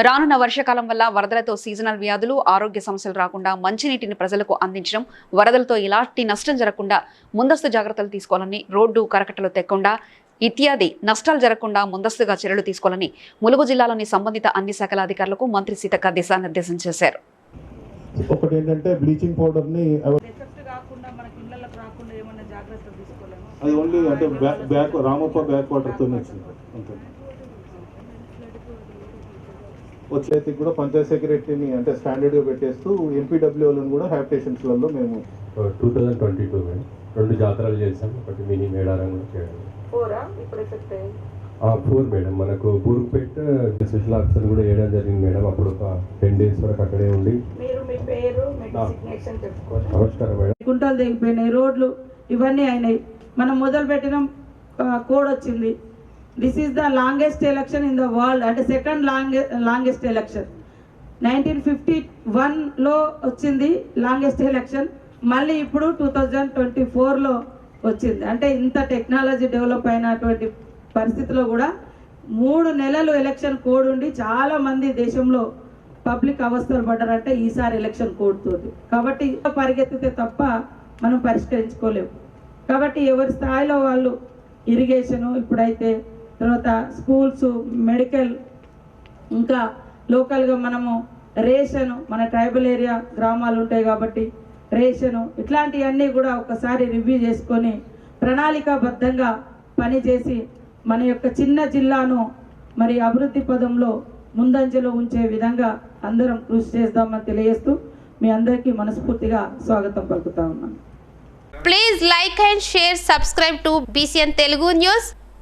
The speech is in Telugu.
రానున్న వర్షాకాలం వల్ల వరదలతో సీజనల్ వ్యాధులు ఆరోగ్య సమస్యలు రాకుండా మంచినీటిని ప్రజలకు అందించడం వరదలతో ఎలాంటి నష్టం జరగకుండా ముందస్తు జాగ్రత్తలు తీసుకోవాలని రోడ్డు కరకట్టలు తెక్కకుండా ఇత్యాది నష్టాలు జరగకుండా ముందస్తుగా చర్యలు తీసుకోవాలని ములుగు జిల్లాలోని సంబంధిత అన్ని శాఖల అధికారులకు మంత్రి సీతక్క దిశానిర్దేశం చేశారు. ఒకటి ఏంటంటే బ్లీచింగ్ పౌడర్ని అవ- ఎఫెక్ట్ కాకుండా మనకి ఇళ్ళకి రాకుండా ఏమన్నా జాగ్రత్తలు తీసుకోలేము? అది ఓన్లీ అంటే బ్యా- బ్యాక్ రామప్ప బ్యాక్ వాటర్తో వచ్చింది. అంతే వచ్చేసి కూడా పంచాయత్ సెక్రటరీని అంటే స్టాండర్డ్గా పెట్టేస్తూ ఎంపీడబ్ల్యూలను కూడా హ్యాబిటేషన్స్లలో మేము టూ థౌజండ్ ట్వంటీ టూ రెండు జాతరలు చేసాం ఒకటి మినీ మేడారం కూడా చేయడం. ఫోరా? మేడం. మనకు బూరుపేట స్పెషల్ ఆఫీసర్ కూడా వేయడం జరిగింది మేడం. అప్పుడు ఒక టెన్ డేస్ వరకు అక్కడే ఉండి. మీరు మీ పేరు మీ ఆ. డిసిగ్నేషన్ చెప్పుకోండి. నమస్కారం మేడం. గుంటలు దిగిపోయినాయి రోడ్లు ఇవన్నీ అయినాయి. మనం మొదలు పెట్టిన కోడ్ వచ్చింది this is the longest election in the world అంటే second long longest election nineteen fifty వన్లో వచ్చింది లాంగెస్ట్ ఎలక్షన్ మళ్ళీ ఇప్పుడు టూ థౌజండ్ ట్వంటీ ఫోర్లో వచ్చింది. అంటే ఇంత టెక్నాలజీ డెవలప్ అయినటువంటి పరిస్థితిలో కూడా మూడు నెలలు ఎలక్షన్ కోడ్ ఉండి చాలామంది దేశంలో పబ్లిక్ అవస్థలు పడ్డారంటే ఈసారి ఎలక్షన్ కోడ్ తోటి. కాబట్టి పరిగెత్తితే తప్ప మనం పరిష్కరించుకోలేము. కాబట్టి ఎవరి స్థాయిలో వాళ్ళు ఇరిగేషను ఇప్పుడైతే తర్వాత స్కూల్స్ మెడికల్ ఇంకా లోకల్గా మనము రేషను మన ట్రైబల్ ఏరియా గ్రామాలు ఉంటాయి కాబట్టి రేషను ఇట్లాంటివన్నీ కూడా ఒకసారి రివ్యూ చేసుకొని ప్రణాళికాబద్ధంగా పనిచేసి మన యొక్క చిన్న జిల్లాను మరి అభివృద్ధి పదంలో ముందంజలో ఉంచే విధంగా అందరం కృషి చేద్దామని తెలియజేస్తూ మీ అందరికీ మనస్ఫూర్తిగా స్వాగతం పలుకుతా ఉన్నాను. Please like and share subscribe to BCN Telugu news